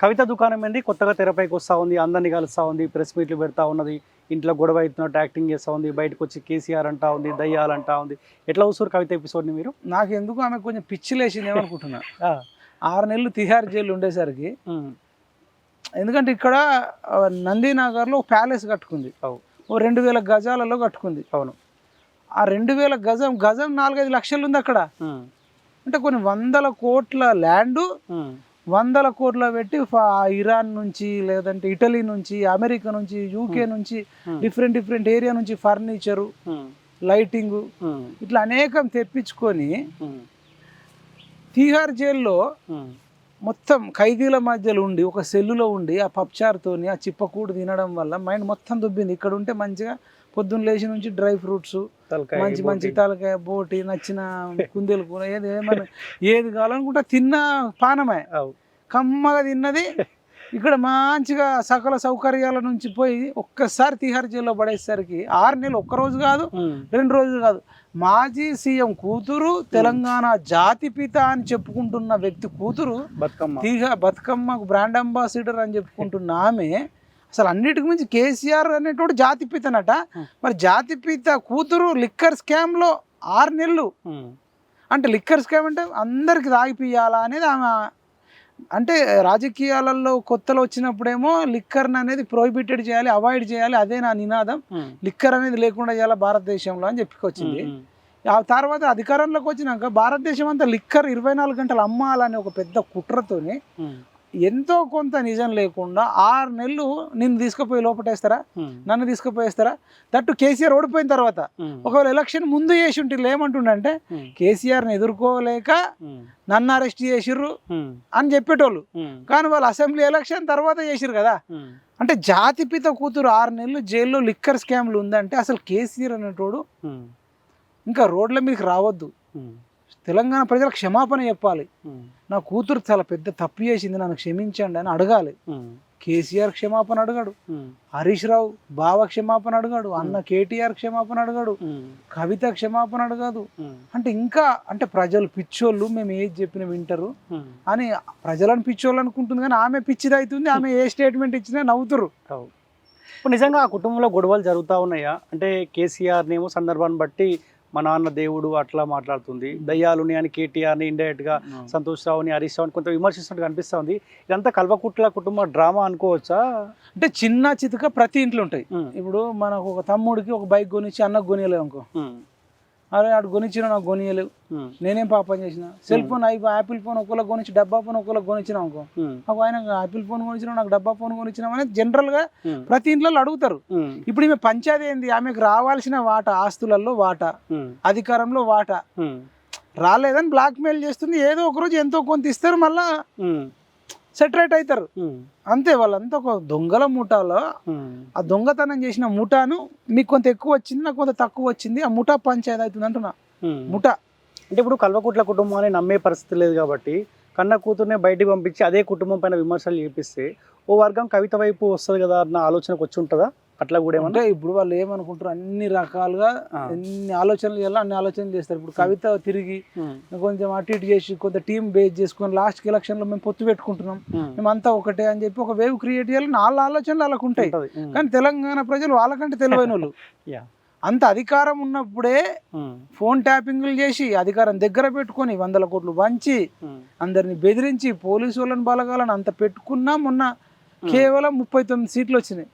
కవిత దుకాణం ఏంది? కొత్తగా తెరపైకి వస్తూ ఉంది అందరినీ కలుస్తూ ఉంది ప్రెస్ మీట్లు పెడతా ఉన్నది ఇంట్లో గొడవ అవుతున్నట్టు యాక్టింగ్ చేస్తూ ఉంది బయటకు వచ్చి కేసీఆర్ అంటా ఉంది దయ్యాలు అంటా ఉంది. ఎట్లా చూస్తారు కవిత ఎపిసోడ్ని మీరు? నాకు ఎందుకు ఆమె కొంచెం పిచ్చి లేచింది ఏమనుకుంటున్నా? ఆరు నెలలు తిహార్ జైలు ఉండేసరికి ఎందుకంటే ఇక్కడ నందీనగర్లో ఒక ప్యాలెస్ కట్టుకుంది. అవు. ఓ రెండు వేల గజాలలో కట్టుకుంది. అవును. ఆ రెండు వేల గజం గజం నాలుగైదు లక్షలు ఉంది అక్కడ. అంటే కొన్ని వందల కోట్ల ల్యాండ్ వందల కోట్ల పెట్టి ఇరాన్ నుంచి లేదంటే ఇటలీ నుంచి అమెరికా నుంచి యూకే నుంచి Hmm. డిఫరెంట్ డిఫరెంట్ ఏరియా నుంచి ఫర్నిచరు ఉమ్, లైటింగ్ ఇట్లా అనేకం తెప్పించుకొని తీహార్ జైల్లో మొత్తం ఖైదీల మధ్యలో ఉండి ఒక సెల్లులో ఉండి ఆ పప్చార్తోని ఆ చిప్పకూడు తినడం వల్ల మైండ్ మొత్తం దుబ్బింది. ఇక్కడ ఉంటే మంచిగా పొద్దున్న లేచి నుంచి డ్రై ఫ్రూట్స్ మంచి మంచి. తలకాయ బోటి నచ్చిన కుందేలు కూర ఏది ఏమన్నా ఏది కావాలనుకుంటే తిన్న పానమే. కమ్మగా తిన్నది ఇక్కడ మంచిగా సకల సౌకర్యాల నుంచి పోయి ఒక్కసారి తిహార్ జైల్లో పడేసరికి ఆరు నెలలు ఒక్క రోజు కాదు రెండు రోజులు కాదు. మాజీ సీఎం కూతురు తెలంగాణ జాతిపిత అని చెప్పుకుంటున్న వ్యక్తి కూతురు బతుకమ్మ. తీగ బతుకమ్మకు బ్రాండ్ అంబాసిడర్ అని చెప్పుకుంటున్న ఆమె అసలు అన్నిటికి మించి కేసీఆర్ అనేటోడు జాతిపితనట Hmm. మరి జాతిపిత కూతురు లిక్కర్ స్కామ్లో ఆరు నెలలు. అంటే లిక్కర్ స్కామ్ అంటే అందరికి తాగిపియాలా అనేది ఆమె అంటే రాజకీయాలలో కొత్తలో వచ్చినప్పుడేమో లిక్కర్ అనేది ప్రొహిబిటెడ్ చేయాలి అవాయిడ్ చేయాలి అదే నా నినాదం. లిక్కర్ అనేది లేకుండా చేయాలి భారతదేశంలో అని చెప్పుకొచ్చింది. ఆ తర్వాత అధికారంలోకి వచ్చినాక భారతదేశం అంతా లిక్కర్ ఇరవై నాలుగు గంటలు అమ్మాలని ఒక పెద్ద కుట్రతోని ఎంతో కొంత నిజం లేకుండా ఆరు నెలలు నిన్ను తీసుకుపోయి లోపటేస్తారా? నన్ను తీసుకుపోయేస్తారా? దట్టు కేసీఆర్ ఓడిపోయిన తర్వాత ఒకవేళ ఎలక్షన్ ముందు చేసి ఉంటే ఏమంటుండంటే కేసీఆర్ని ఎదుర్కోలేక నన్ను అరెస్ట్ చేసిర్రు అని చెప్పేటోళ్ళు. కానీ వాళ్ళు అసెంబ్లీ ఎలక్షన్ తర్వాత చేసిర్రు కదా. అంటే జాతిపిత కూతురు ఆరు నెలలు జైల్లో లిక్కర్ స్కామ్లు ఉందంటే అసలు కేసీఆర్ అనేటోడు ఇంకా రోడ్ల మీదకి రావద్దు. తెలంగాణ ప్రజలకు క్షమాపణ చెప్పాలి. నా కూతురు చాలా పెద్ద తప్పు చేసింది నన్ను క్షమించండి అని అడగాలి. కేసీఆర్ క్షమాపణ అడగాడు. హరీష్ రావు బావ క్షమాపణ అడగాడు. అన్న కేటీఆర్ క్షమాపణ అడగాడు. కవిత క్షమాపణ అడగదు. అంటే ఇంకా అంటే ప్రజలు పిచ్చోళ్ళు మేము ఏది చెప్పినా వింటారు. అని ప్రజలను పిచ్చోళ్ళు అనుకుంటుంది కానీ ఆమె పిచ్చిది అవుతుంది ఆమె ఏ స్టేట్మెంట్ ఇచ్చినా నవ్వుతురు. ఇప్పుడు నిజంగా ఆ కుటుంబంలో గొడవలు జరుగుతూ ఉన్నాయా? అంటే కేసీఆర్ నేమో సందర్భాన్ని బట్టి మా నాన్న దేవుడు అట్లా మాట్లాడుతుంది. దయ్యాలుని అని కేటీఆర్ని ఇండైరెక్ట్గా సంతోష్ రావుని హరీష్ రావుని కొంత విమర్శిస్తున్నట్టు కనిపిస్తుంది ఇదంతా కల్వకుట్ల కుటుంబ డ్రామా అనుకోవచ్చా? అంటే చిన్న చితక ప్రతి ఇంట్లో ఉంటాయి. ఇప్పుడు మనకు ఒక తమ్ముడికి ఒక బైక్ కొనిచ్చి అన్నకు కొనియలేవు అనుకో. అరే ఆడు కొనిచ్చిన నాకు కొనియలేవు. ఉమ్, నేనేం పాపం చేసిన? Cell phone I Apple phone ఒకళ్ళకి కొనిచ్చి డబ్బా ఫోన్ ఒకళ్ళకి కొనిచ్చిన అనుకో. నాకు ఆయన యాపిల్ ఫోన్ కొనిచ్చిన నాకు డబ్బా ఫోన్ కొనిచ్చిన అనేది జనరల్గా ఉమ్, ప్రతి ఇంట్లో అడుగుతారు. ఇప్పుడు ఈమె పంచాయతీ ఏంది? ఆమెకు రావాల్సిన వాటా ఆస్తులలో వాటా అధికారంలో వాటా. రాలేదని బ్లాక్మెయిల్ చేస్తుంది. ఏదో ఒక రోజు ఎంతో కొంత ఇస్తారు మళ్ళా సెటరేట్ అవుతారు అంతే వాళ్ళంతా ఒక దొంగల ముఠాలో ఆ దొంగతనం చేసిన ముఠాను మీకు కొంత ఎక్కువ వచ్చింది నాకు కొంత తక్కువ వచ్చింది ఆ ముఠా పంచాయతీ అవుతుంది అంటున్నా. ముఠా అంటే ఇప్పుడు కల్వకుట్ల కుటుంబాన్ని నమ్మే పరిస్థితి లేదు కాబట్టి కన్న కూతుర్నే బయటికి పంపించి అదే కుటుంబం పైన విమర్శలు చేపిస్తే ఓ వర్గం కవిత వైపు వస్తుంది కదా అన్న ఆలోచనకు వచ్చి ఉంటుందా? అట్లా కూడా ఏమన్నా? అంటే ఇప్పుడు వాళ్ళు ఏమనుకుంటారు? అన్ని రకాలుగా. ఎన్ని ఆలోచనలు చేయాలో అన్ని ఆలోచనలు చేస్తారు. ఇప్పుడు కవిత తిరిగి కొంచెం అటు ఇటు చేసి కొంత టీం బేస్ చేసుకొని లాస్ట్కి ఎలక్షన్లో మేము పొత్తు పెట్టుకుంటున్నాం. మేమంతా ఒకటే అని చెప్పి ఒక వేవ్ క్రియేట్ చేయాలని వాళ్ళ ఆలోచనలు వాళ్ళకు ఉంటాయి. కానీ తెలంగాణ ప్రజలు వాళ్ళకంటే తెలివైన వాళ్ళు. అంత అధికారం ఉన్నప్పుడే ఫోన్ ట్యాపింగ్లు చేసి అధికారం దగ్గర పెట్టుకొని వందల కోట్లు వంచి అందరిని బెదిరించి పోలీసు వాళ్ళని బలగాలని అంత పెట్టుకున్నా మొన్న కేవలం ముప్పై తొమ్మిది సీట్లు వచ్చినాయి.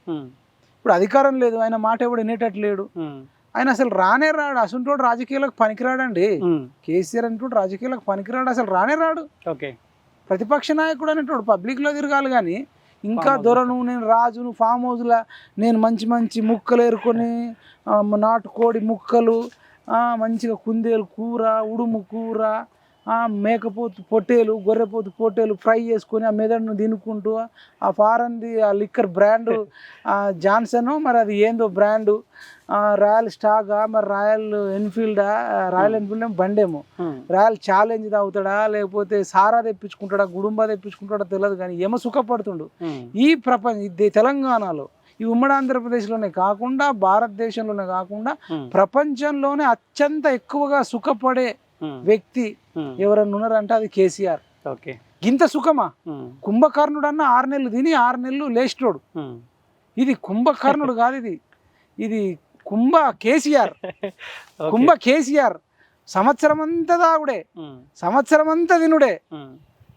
ఇప్పుడు అధికారం లేదు ఆయన మాట ఎవడు వినేటట్టు లేడు. ఆయన అసలు రానే రాడు అసలు రాజకీయాలకు పనికిరాడండి. కేసీఆర్ అంటూ రాజకీయాలకు పనికిరాడు అసలు రానే రాడు. ఓకే. ప్రతిపక్ష నాయకుడు అనేటోడు పబ్లిక్లో తిరగాలి కానీ ఇంకా. దొరను నేను రాజును ఫామ్ హౌస్లా నేను మంచి మంచి ముక్కలు ఏరుకొని నాటుకోడి ముక్కలు మంచిగా కుందేలు కూర ఉడుము కూర మేకపోతు పొట్టేలు గొర్రెపోతు పొట్టేలు ఫ్రై చేసుకొని ఆ మెదడును తినుకుంటూ ఆ ఫారెన్ది ఆ లిక్కర్ బ్రాండు జాన్సన్ మరి అది ఏందో బ్రాండు రాయల్ స్టాగా మరి రాయల్ ఎన్ఫీల్డా రాయల్ ఎన్ఫీల్డ్ ఏమో బండేమో. రాయల్ ఛాలెంజ్ తాగుతాడా లేకపోతే సారా తెప్పించుకుంటాడా గుడుంబా తెప్పించుకుంటాడా తెలియదు కానీ ఏమో సుఖపడుతుండు. ఈ ప్రపంచ ఇది తెలంగాణలో ఈ ఉమ్మడి ఆంధ్రప్రదేశ్లోనే కాకుండా భారతదేశంలోనే కాకుండా ప్రపంచంలోనే అత్యంత ఎక్కువగా సుఖపడే వ్యక్తి ఉమ్, ఎవరన్నా ఉన్నారంటే అది కేసీఆర్. ఓకే గింత సుఖమా? ఉమ్, కుంభకర్ణుడు అన్న ఆరు నెలలు తిని ఆరు నెలలు లేచినోడు. ఇది కుంభకర్ణుడు కాదు ఇది. ఇది కుంభ కేసీఆర్. కుంభ కేసీఆర్. సంవత్సరం అంతా దాగుడే సంవత్సరం అంతా తినుడే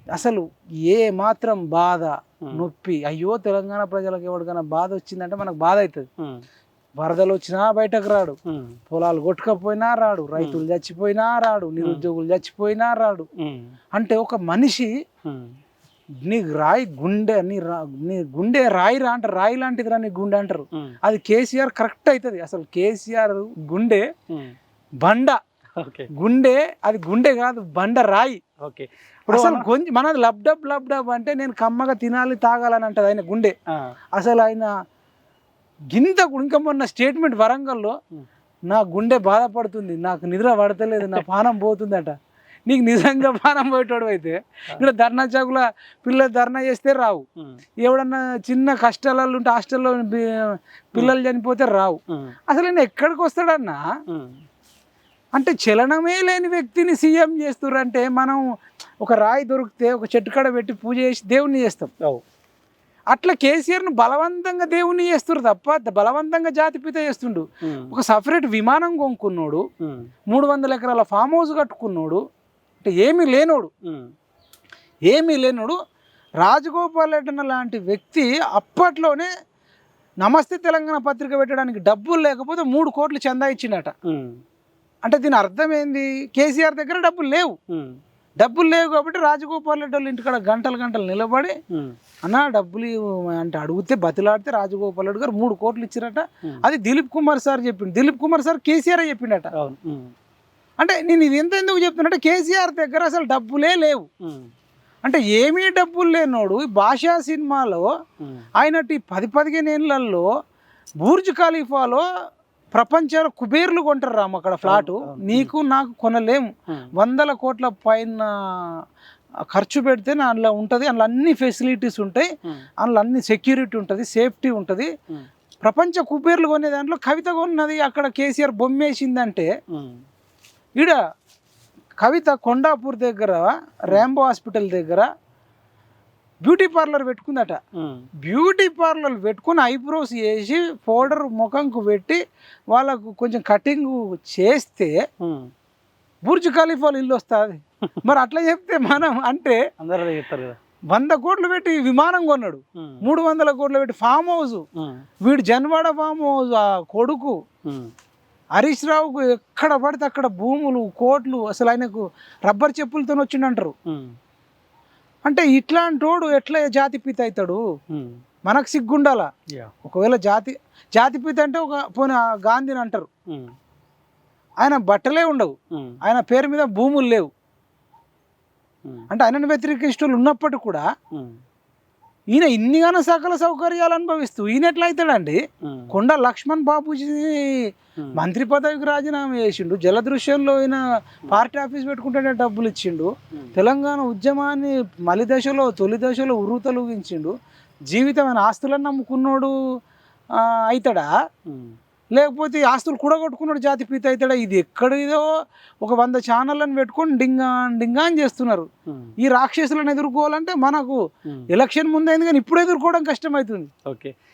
అసలు ఏ మాత్రం బాధ నొప్పి. అయ్యో తెలంగాణ ప్రజలకు ఎవరికైనా బాధ వచ్చిందంటే మనకు బాధ అవుతుంది. వరదలు వచ్చినా బయటకు రాడు. పొలాలు కొట్టుకపోయినా రాడు. రైతులు చచ్చిపోయినా రాడు. నిరుద్యోగులు చచ్చిపోయినా రాడు. అంటే ఒక మనిషి నీ రాయి గుండె నీ రా నీ గుండె రాయి రా అంటారు రాయి లాంటిదిరా నీ గుండె అంటారు. అది కేసీఆర్ కరెక్ట్ అవుతుంది. అసలు కేసీఆర్ గుండె. బండ. గుండె అది గుండె కాదు బండ రాయి. ఓకే. అసలు మన- గొంజి మనది లబ్డబ్ లబ్డబ్ అంటే నేను కమ్మగా తినాలి తాగాలని అంటది ఆయన గుండె. అసలు ఆయన గింత గు- ఇంకా మొన్న స్టేట్మెంట్ వరంగల్లో. నా గుండె బాధపడుతుంది నాకు నిద్ర పడతలేదు నా పానం పోతుందట. నీకు నిజంగా పానం పోయేటోడు అయితే ఇక్కడ ధర్నా చౌకుల పిల్లలు ధర్నా చేస్తే రావు. ఎవడన్నా చిన్న కష్టాలలో ఉంటే హాస్టల్లో పిల్లలు చనిపోతే రావు. అసలు నేను ఎక్కడికి వస్తాడన్నా? అంటే చలనమే లేని వ్యక్తిని సీఎం చేస్తుర్రంటే మనం ఒక రాయి దొరికితే ఒక చెట్టు కాడ పెట్టి పూజ చేసి దేవుణ్ణి చేస్తాం. అట్లా కేసీఆర్ను బలవంతంగా దేవుణ్ణి చేస్తున్నారు తప్ప బలవంతంగా జాతిపిత చేస్తుండు. ఒక సపరేట్ విమానం కొనుక్కున్నాడు మూడు వందల ఎకరాల ఫామ్ హౌస్ కట్టుకున్నాడు అంటే ఏమీ లేనోడు. ఏమీ లేనోడు. రాజగోపాల్ రెడ్డి లాంటి వ్యక్తి అప్పట్లోనే నమస్తే తెలంగాణ పత్రిక పెట్టడానికి డబ్బులు లేకపోతే మూడు కోట్లు చందా ఇచ్చిండట. ఉమ్, అంటే దీని అర్థం ఏంది కేసీఆర్ దగ్గర డబ్బులు లేవు. డబ్బులు లేవు కాబట్టి రాజగోపాల్ రెడ్డి వాళ్ళు ఇంటికాడ గంటలు గంటలు నిలబడి అన్న డబ్బులు అంటే అడిగితే బతిలాడితే రాజగోపాల్ రెడ్డి గారు మూడు కోట్లు ఇచ్చిరట. అది దిలీప్ కుమార్ సార్ చెప్పిండు. దిలీప్ కుమార్ సార్ కేసీఆర్ చెప్పిండట. అంటే నేను ఇది ఎంత ఎందుకు చెప్తున్నట్టే కేసీఆర్ దగ్గర అసలు డబ్బులే లేవు. అంటే ఏమీ డబ్బులు లేనోడు ఈ భాషా సినిమాలో ఆయనటి పది పదిహేను ఏళ్ళల్లో బూర్జ్ ఖలీఫాలో ప్రపంచంలో కుబేర్లు కొంటారు రాము అక్కడ ఫ్లాటు. నీకు నాకు కొనలేము. వందల కోట్ల పైన ఖర్చు పెడితే అందులో ఉంటుంది అందులో అన్ని ఫెసిలిటీస్ ఉంటాయి ఉమ్, అందులో అన్ని సెక్యూరిటీ ఉంటుంది సేఫ్టీ ఉంటుంది. ప్రపంచ కుబేర్లు కొనే దాంట్లో కవిత కొన్నది అక్కడ కేసీఆర్ బొమ్మేసిందంటే ఉమ్, ఈడ కవిత కొండాపూర్ దగ్గర ర్యాంబో హాస్పిటల్ దగ్గర బ్యూటీ పార్లర్ పెట్టుకుందట. ఉమ్, బ్యూటీ పార్లర్ పెట్టుకుని ఐబ్రోస్ వేసి పౌడర్ ముఖంకు పెట్టి వాళ్ళకు కొంచెం కటింగ్ చేస్తే. బుర్జ్ ఖలీఫాలు ఇల్లు వస్తుంది. మరి అట్లా చెప్తే మనం అంటే అందరూ అదే చెప్తారు కదా. వంద కోట్లు పెట్టి విమానం కొన్నాడు. మూడు వందల కోట్లు పెట్టి ఫామ్ హౌస్. వీడు జన్వాడ ఫామ్ హౌస్ ఆ కొడుకు. హరీష్ రావుకు ఎక్కడ పడితే అక్కడ భూములు కోట్లు అసలు ఆయనకు రబ్బర్ చెప్పులతో వచ్చిండంటారు. అంటే ఇట్లాంటోడు ఎట్లా జాతిపిత అవుతాడు? ఉమ్, మనకు సిగ్గుండాలా? ఒకవేళ జాతి జాతిపిత అంటే ఒక పోనీ గాంధీని అంటారు. ఆయన బట్టలే ఉండవు. ఆయన పేరు మీద భూములు లేవు. అంటే ఆయనను వ్యతిరేకిస్తులు ఉన్నప్పటికీ కూడా ఈయన ఇన్నిగానో సకల సౌకర్యాలు అనుభవిస్తూ ఈయన ఎట్లా అవుతాడండి? కొండ లక్ష్మణ్ బాబుజీ మంత్రి పదవికి రాజీనామా చేసిండు. జలదృశ్యంలో ఈయన పార్టీ ఆఫీస్ పెట్టుకుంటేనే డబ్బులు ఇచ్చిండు. తెలంగాణ ఉద్యమాన్ని మలి దశలో తొలి దశలో ఉరుతలుగించిండు జీవితం ఆయన ఆస్తులను నమ్ముకున్నోడు అవుతాడా? లేకపోతే ఆస్తులు కూడగొట్టుకున్నాడు జాతి పీత అవుతాడా ఇది ఎక్కడిదో ఒక వంద ఛానళ్ళని పెట్టుకొని డింగా డింగా అని చేస్తున్నారు. ఈ రాక్షసులను ఎదుర్కోవాలంటే మనకు. ఎలక్షన్ ముందైంది కానీ ఇప్పుడు ఎదుర్కోవడం కష్టమవుతుంది. ఓకే.